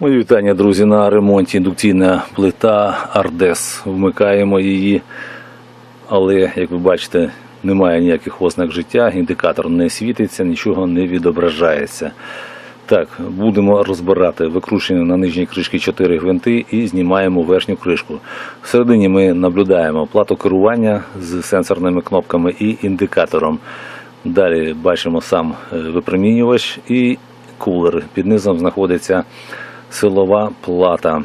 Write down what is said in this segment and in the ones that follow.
Мої вітання, друзі, на ремонті індукційна плита Ардес. Вмикаємо її, але, як ви бачите, немає ніяких ознак життя, індикатор не світиться, нічого не відображається. Так, будемо розбирати викручені на нижній кришці 4 гвинти і знімаємо верхню кришку. Всередині ми наблюдаємо плату керування з сенсорними кнопками і індикатором. Далі бачимо сам е, випромінювач і кулер. Під низом знаходиться силова плата.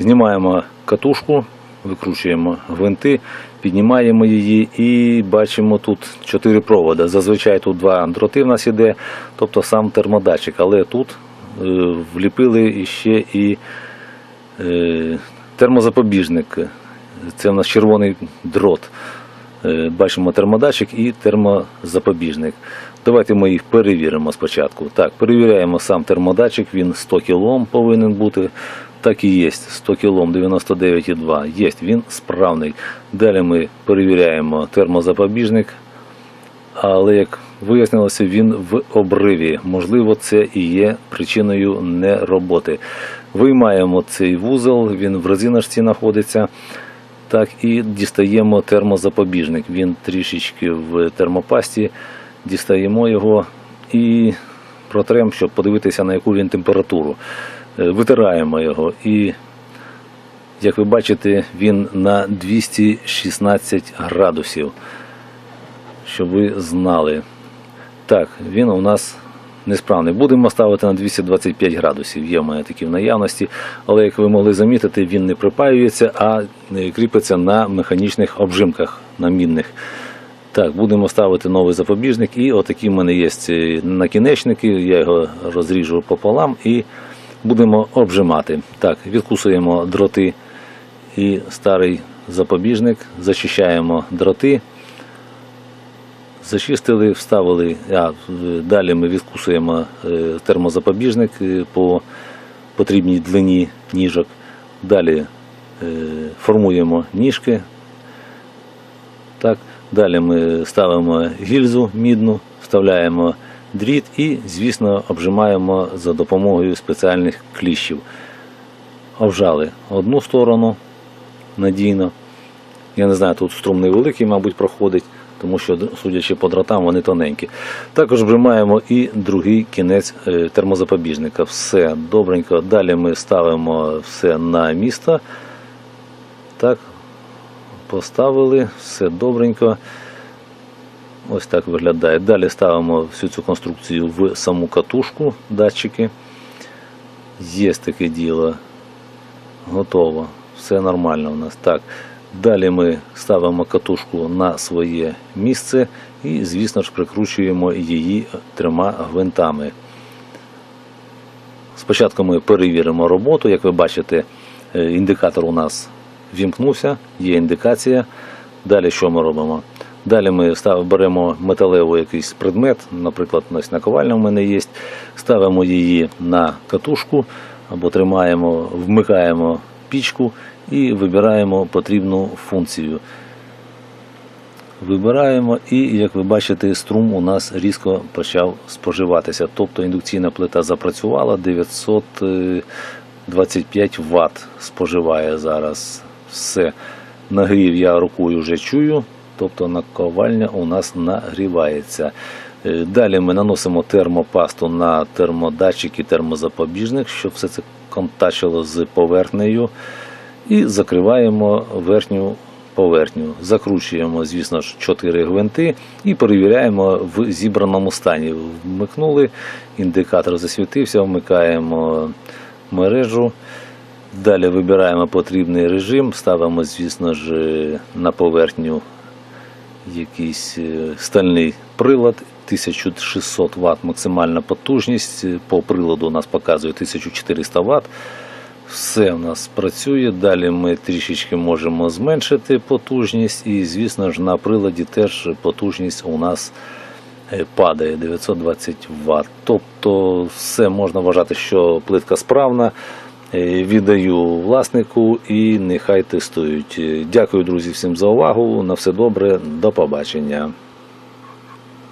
Знімаємо катушку, викручуємо гвинти, піднімаємо її і бачимо тут чотири проводи. Зазвичай тут два дроти в нас іде, тобто сам термодатчик, але тут е, вліпили ще і е, термозапобіжник. Це в нас червоний дрот. Е, Бачимо термодатчик і термозапобіжник. Давайте ми їх перевіримо спочатку. Так, перевіряємо сам термодатчик, він 100 кОм повинен бути. Так і є, 100 кОм 99,2. Є, він справний. Далі ми перевіряємо термозапобіжник, але як вияснилося, він в обриві. Можливо, це і є причиною нероботи. Виймаємо цей вузол, він в резиночці знаходиться. Так, і дістаємо термозапобіжник. Він трішечки в термопасті. Дістаємо його і протрем, щоб подивитися, на яку він температуру. Е, Витираємо його. І, як ви бачите, він на 216 градусів. Щоб ви знали. Так, він у нас несправний. Будемо ставити на 225 градусів. Є в мене такі в наявності, але як ви могли замітити, він не припаюється, а е, кріпиться на механічних обжимках на мінних. Так, будемо ставити новий запобіжник. І отакі в мене є накінечники. Я його розріжу пополам і будемо обжимати. Так, відкусуємо дроти і старий запобіжник, зачищаємо дроти. Зачистили, вставили, а далі ми відкусуємо е, термозапобіжник е, по потрібній длині ніжок. Далі е, формуємо ніжки. Так. Далі ми ставимо гільзу мідну, вставляємо дріт і, звісно, обжимаємо за допомогою спеціальних кліщів. Обжали одну сторону надійно. Я не знаю, тут струм невеликий, мабуть, проходить, тому що, судячи по дротам, вони тоненькі. Також вжимаємо і другий кінець е, термозапобіжника. Все добренько. Далі ми ставимо все на місто. Так, поставили, все добренько. Ось так виглядає. Далі ставимо всю цю конструкцію в саму катушку, датчики. Є таке діло. Готово. Все нормально у нас. Так. Далі ми ставимо катушку на своє місце і, звісно ж, прикручуємо її трьома гвинтами. Спочатку ми перевіримо роботу. Як ви бачите, е, індикатор у нас вімкнувся, є індикація. Далі що ми робимо? Далі ми беремо металевий якийсь предмет, наприклад, ось наковальня в мене є, ставимо її на катушку або тримаємо, вмикаємо пічку і вибираємо потрібну функцію. Вибираємо і, як ви бачите, струм у нас різко почав споживатися. Тобто індукційна плита запрацювала 925 Вт споживає зараз все. Нагрів я рукою вже чую, тобто наковальня у нас нагрівається. Е, Далі ми наносимо термопасту на термодатчик і термозапобіжник, щоб все це контачило з поверхнею. І закриваємо верхню поверхню. Закручуємо, звісно ж, 4 гвинти і перевіряємо в зібраному стані. Вмикнули, індикатор засвітився, вмикаємо мережу. Далі вибираємо потрібний режим, ставимо, звісно ж, на поверхню якийсь е, стальний прилад. 1600 Вт максимальна потужність. По приладу у нас показує 1400 Вт. Все у нас працює. Далі ми трішечки можемо зменшити потужність, і, звісно ж, на приладі теж потужність у нас е, падає 920 Вт. Тобто, все можна вважати, що плитка справна. Е, Віддаю власнику і нехай тестують. Е, Дякую, друзі, всім за увагу. На все добре, до побачення.